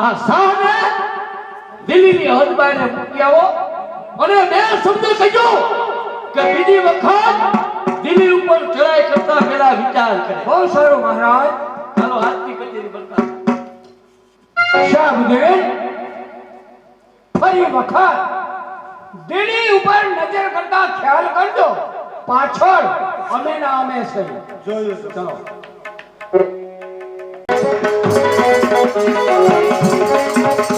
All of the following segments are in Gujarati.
આ શાહને દિલ્હીની હદ બારે મૂકી આવો. અને મેં શબ્દ કહેજો કે બીજી વખત દિલ્હી ઉપર ચડાઈ કરતા પેલા વિચાર કરે. બહુ સારું મહારાજ. ચાલો હાથની કચેરી બનતા શાહબુદ્દીન ફરી વખત દિલ્હી ઉપર નજર કરતા ખ્યાલ કરજો. પાછળ અમે ના અમે છે. જોયું ચલો. Thank you.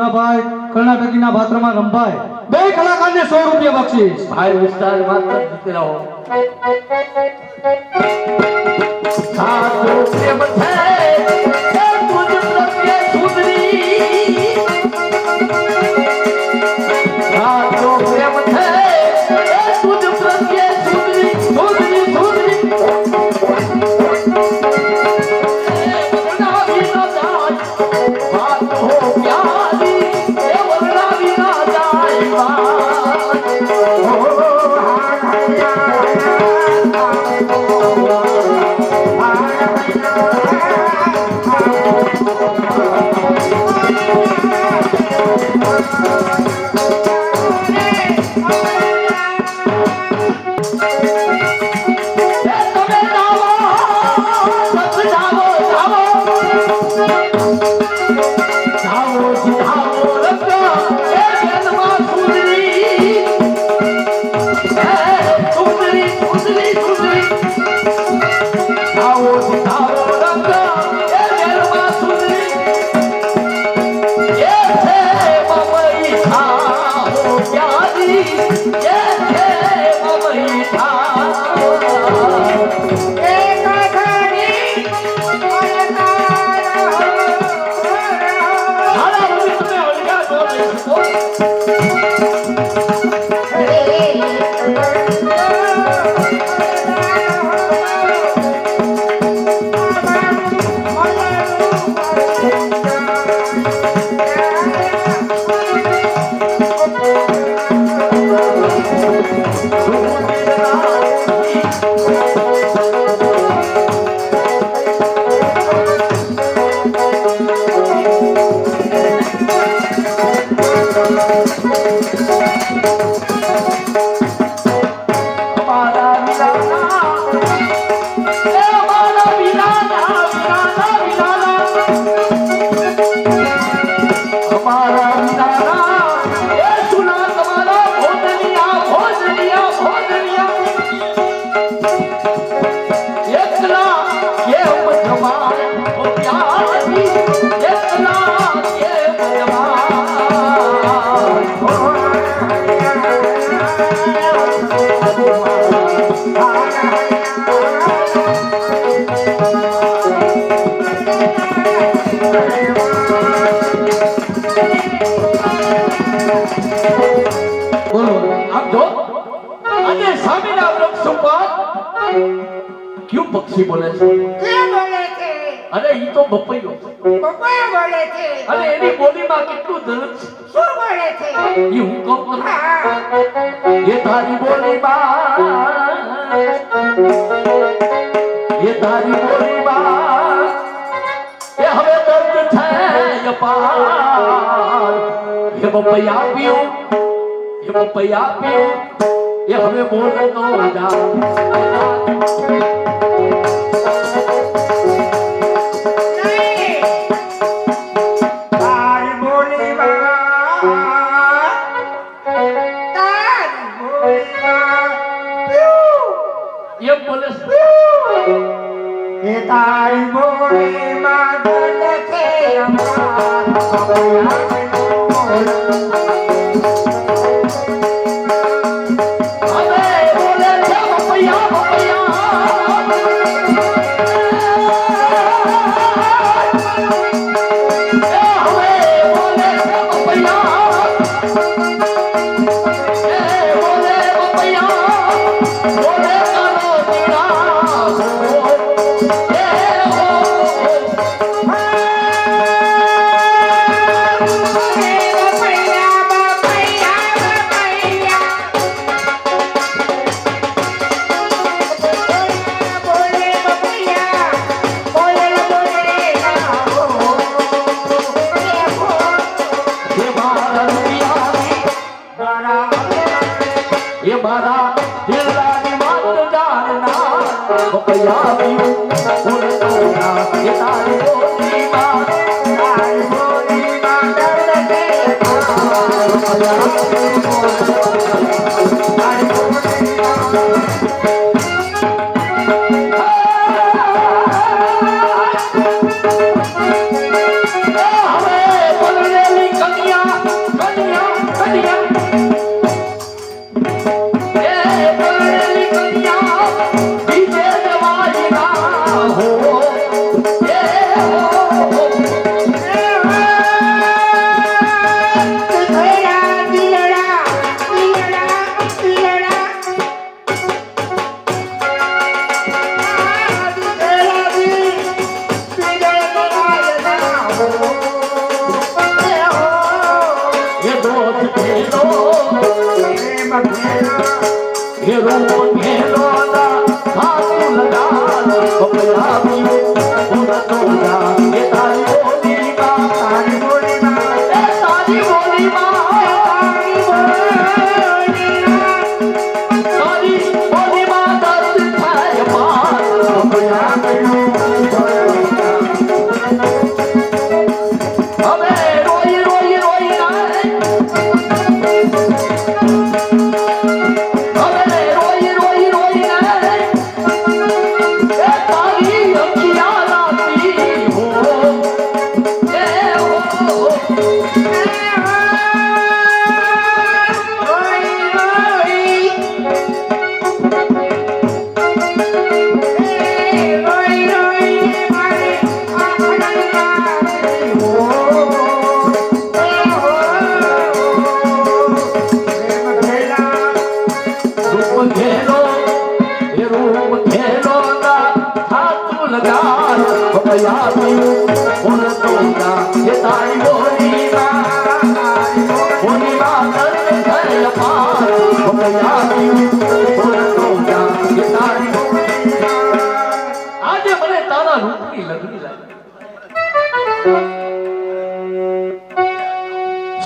મુનાભાઈ કર્ણાટકીના પાત્રમાં રમભાઈ બે કલાકારને સો રૂપિયા બક્ષીસ. ભાઈ, વિસ્તાર માત્ર જીતી રહો. સાચો પ્રેમ તમે la la la બોલો તો બપૈયો અને એની બોલીમાં કેટલું દર્દ છે? બોલે તારી બોલીમાં એ એ હવે દર્દ છે અપાર એ બપૈયા પીઓ એ બપૈયા પીઓ એ હવે બોલતો જા છે હવે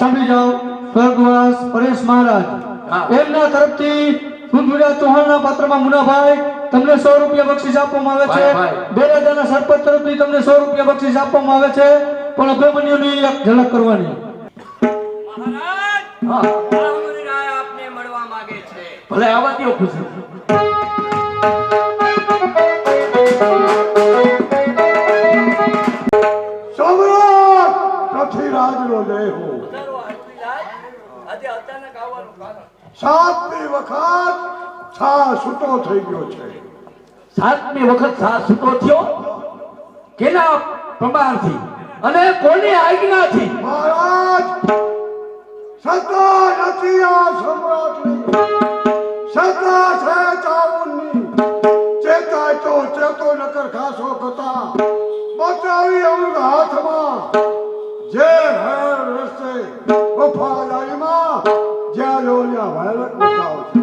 સાંભળી જાઓ સ્વર્ગવાસ પરેશ મહારાજ. એમના તરફથી પૃથ્વીરાજ ચૌહાણના પાત્રમાં મુનાભાઈ તમને સો રૂપિયા બક્ષિસ આપવામાં આવે છે. બેરાજાના સરપંચ તરફથી તમને સો રૂપિયા બક્ષિસ આપવામાં આવે છે. પણ અભિમન્યુની એક ઝલક કરવાની. હા. આપને મળવા માંગે છે. ભલે આવા દો ખુશી? વખત સા છૂટો થઈ ગયો છે. સાતમી વખત સા છૂટો થયો? કેના પ્રમાણથી? અને કોની આજ્ઞાથી? મહારાજ સત્તા નથી આ સમ્રાટની. સત્તા છે ચાવુંની ચેતાય તો ચેતો નકર ખાસો કથા બચાવી અમૃત હાથમાં. જે હર રસ્તે વફાદારીમાં જ્યાં લોલિયા વાયરત બતાવશે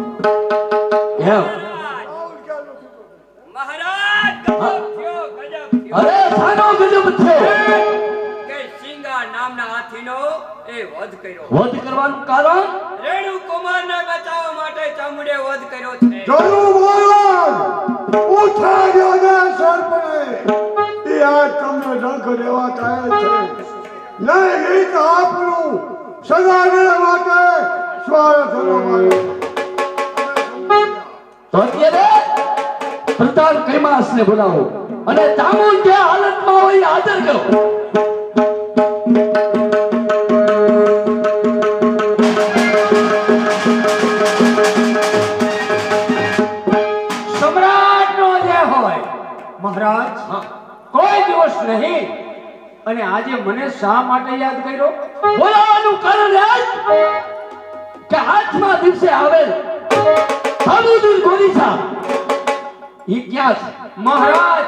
એમ. મહારાજ ગજબ થયો ગજબ થયો. અરે સાનો ગજબ થયો કે સિંગા નામના હાથીનો એ વધ કર્યો. વધ કરવાનું કારણ? રેણુ કુમારને બચાવવા માટે ચામુંડે વધ કર્યો છે. જરૂર મહારાજ ઉઠાડ્યો ને સરપણે એ આ તમને ડંખ દેવા થાય છે. નહીં તો આપણું સદાને માટે તો અત્યારે બોલાવો. અને ચામુંડ જે હાલતમાં હોય હાજર કરો. સમ્રાટનો જે હોય મહારાજ હા. કોઈ દિવસ નહીં. અને આજે મને શા માટે યાદ કર્યો? બોલાવાનું કારણ કે આઠમા દિવસે આવેલ સાબુદુર ગોરીસા. છે? મહારાજ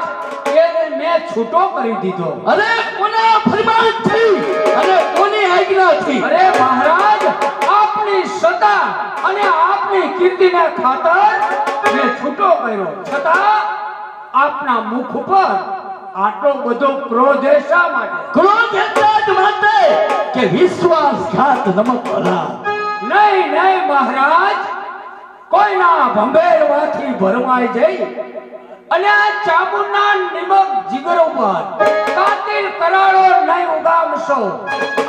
એને મેં છૂટો કરી દીધો. અરે કોના ફરમાનથી અને કોની આજ્ઞાથી અરે મહારાજ આપની સત્તા અને આપની કીર્તિના ખાતર મેં છૂટો કર્યો. છતાં આપના મુખ ઉપર આટલો બધો ક્રોધ શા માટે? ક્રોધ એટલા જ માટે કે વિશ્વાસઘાત નમક ભલા નહીં નહીં મહારાજ. કોઈના ભંભેરવાથી ભરમાઈ જઈ અને આ ચામુંડના નિમક જીગર ઉપર કાતિલ કરાળો નહીં ઉગામશો.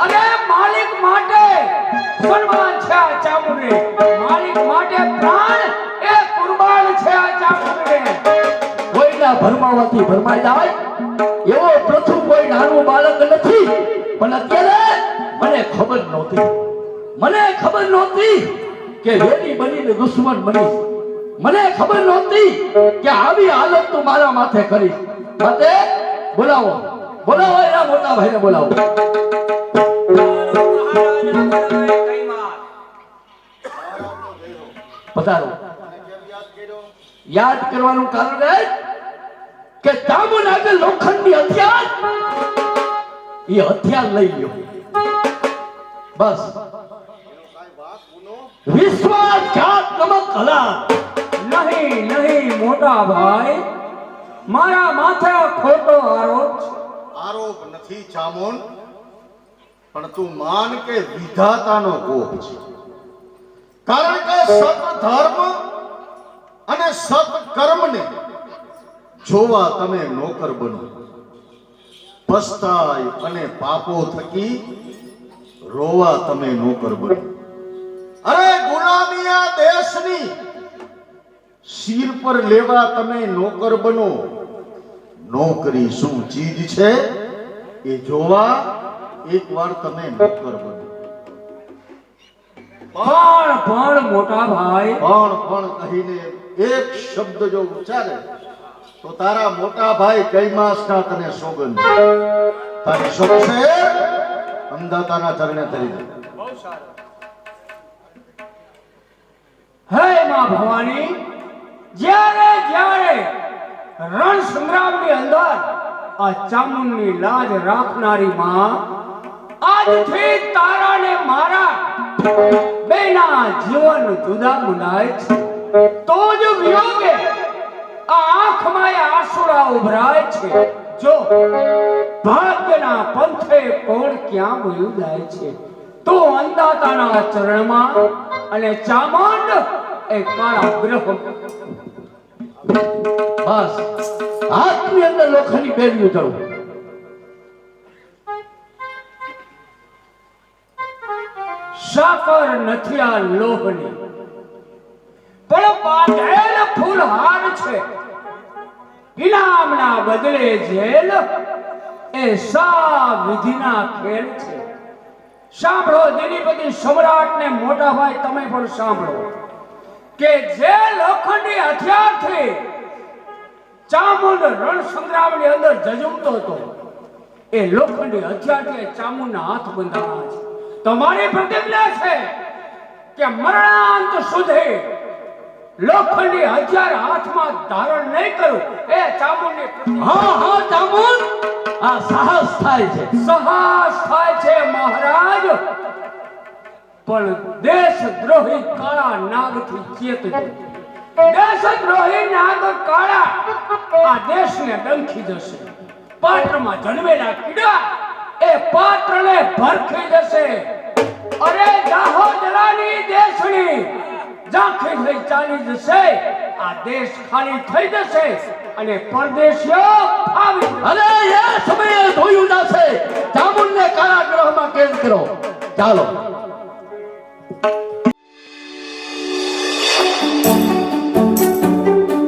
અને માલિક માટે સન્માન છે આ ચામુંડે. માલિક માટે પ્રાણ એ કુરબાન છે આ ચામુંડે. કોઈના ભરમાવાથી ભરમાઈ જાય? એવો પ્રથમ કોઈ નાનું બાળક નથી. પણ અત્યારે મને ખબર નહોતી. મને ખબર નહોતી કે વેરી બનીને દુશ્મન બની મને ખબર નહોતી કે આવી હાલત તું મારા માથે કરી માટે બોલાવો. બોલાવો એના મોટા ભાઈને બોલાવો. પધારો. યાદ કરવાનું કારણ એ કે ચામુંડ આગળ લોખંડની હથિયાર એ હથિયાર લઈ લ્યો. બસ. કારણ કે સત ધર્મ અને સત કર્મને જોવા તમે નોકર બનો. પસ્તાય અને પાપો થકી રોવા તમે નોકર બનો. અરે આ દેશની શિર પર લેવા તમે નોકર બનો. નોકરી શું ચીજ છે? એ જોવા એકવાર તમે નોકર બનો. પણ પણ મોટા ભાઈ. પણ પણ કહીને એક શબ્દ જો ઉચ્ચારે તો તારા મોટા ભાઈ કઈ માસના તને સોગંદ? છે. તારી શોભશે અંધાતાના ચરણે ધરી દે. હે માં ભવાની જ્યારે જ્યારે રણ સંગ્રામની અંદર આ ચામુંડની લાજ રાખનારી માં આજથી તારા મારા બેના જીવન જુદા મુનાય છે. તો જ વિયોગે આ આંખમાં આસુરા ઉભરાય છે. જો ભાગ્યના પંથે કોણ ક્યાં વયું જાય છે? તો અંદાતાના ચરણમાં અને ચામુંડ બાંધેલ ફૂલહાર છે. ઇનામના બદલે જેલ એ સા વિધિના ખેલ છે. સાંભળો દિલીપતિ સમ્રાટ ને મોટા ભાઈ તમે પણ સાંભળો. કે જે લોખંડી હથિયારથી ચામુંડ રણ સંગ્રામની અંદર જજુમતો હતો એ લોખંડી હથિયારથી ચામુંડના હાથ બંધાણા છે. તમારી પ્રતિજ્ઞા છે કે મરણાંત સુધી લોખંડી હથિયાર હાથમાં ધારણ નહીં કરું. એ ચામુંડની હા હા ચામુંડ. આ સાહસ થાય છે. સાહસ થાય છે મહારાજ. પણ દેશદ્રોહી કાળા નાગથી ચેતજો. દેશદ્રોહી નાગ કાળા, આ દેશને ડંખી જશે. પાત્રમાં જન્મેલા કીડા એ પાત્રને ભરખી જશે. અરે દાહોદરાની દેશની, ઝાંખી થઈ ચાલી જશે. આ દેશ ખાલી થઈ જશે અને પરદેશીઓ આવી અરે એ સમયે ધોયું જશે. જામુનને કારાગૃહમાં કેદ કરો. ચાલો. thank you.